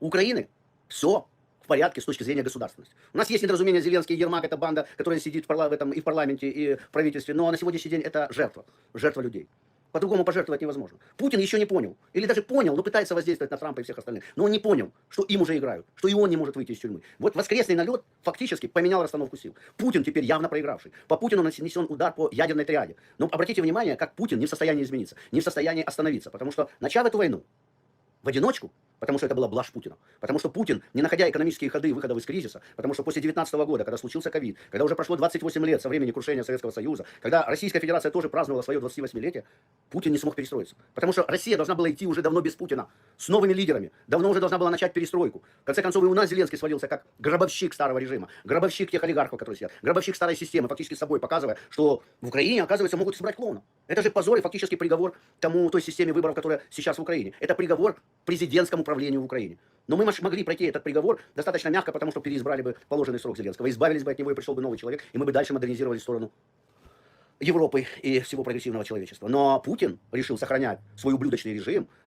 У Украины все в порядке с точки зрения государственности. У нас есть недоразумение Зеленский и Ермак, это банда, которая сидит в, парла- в этом, и в парламенте, и в правительстве, но на сегодняшний день это жертва, жертва людей. По-другому пожертвовать невозможно. Путин еще не понял. Или даже понял, но пытается воздействовать на Трампа и всех остальных. Но он не понял, что им уже играют, что и он не может выйти из тюрьмы. Вот воскресный налет фактически поменял расстановку сил. Путин теперь явно проигравший. По Путину нанесен удар по ядерной триаде. Но обратите внимание, как Путин не в состоянии измениться, не в состоянии остановиться. Потому что, начав эту войну, в одиночку, потому что это была блажь Путина, потому что Путин, не находя экономические ходы выходов из кризиса, потому что после 19 года, когда случился ковид, когда уже прошло 28 лет со времени крушения Советского Союза, когда Российская Федерация тоже праздновала свое 28-летие, Путин не смог перестроиться. Потому что Россия должна была идти уже давно без Путина, с новыми лидерами, давно уже должна была начать перестройку. В конце концов, и у нас Зеленский свалился как гробовщик старого режима, гробовщик тех олигархов, которые сидят, гробовщик старой системы, фактически собой показывая, что в Украине, оказывается, могут собрать клоуна. Это же позор и фактически приговор тому, той системе выборов, которая сейчас в Украине. Это приговор президентскому правлению в Украине. Но мы могли пройти этот приговор достаточно мягко, потому что переизбрали бы положенный срок Зеленского, избавились бы от него и пришел бы новый человек, и мы бы дальше модернизировали сторону Европы и всего прогрессивного человечества. Но Путин решил сохранять свой ублюдочный режим,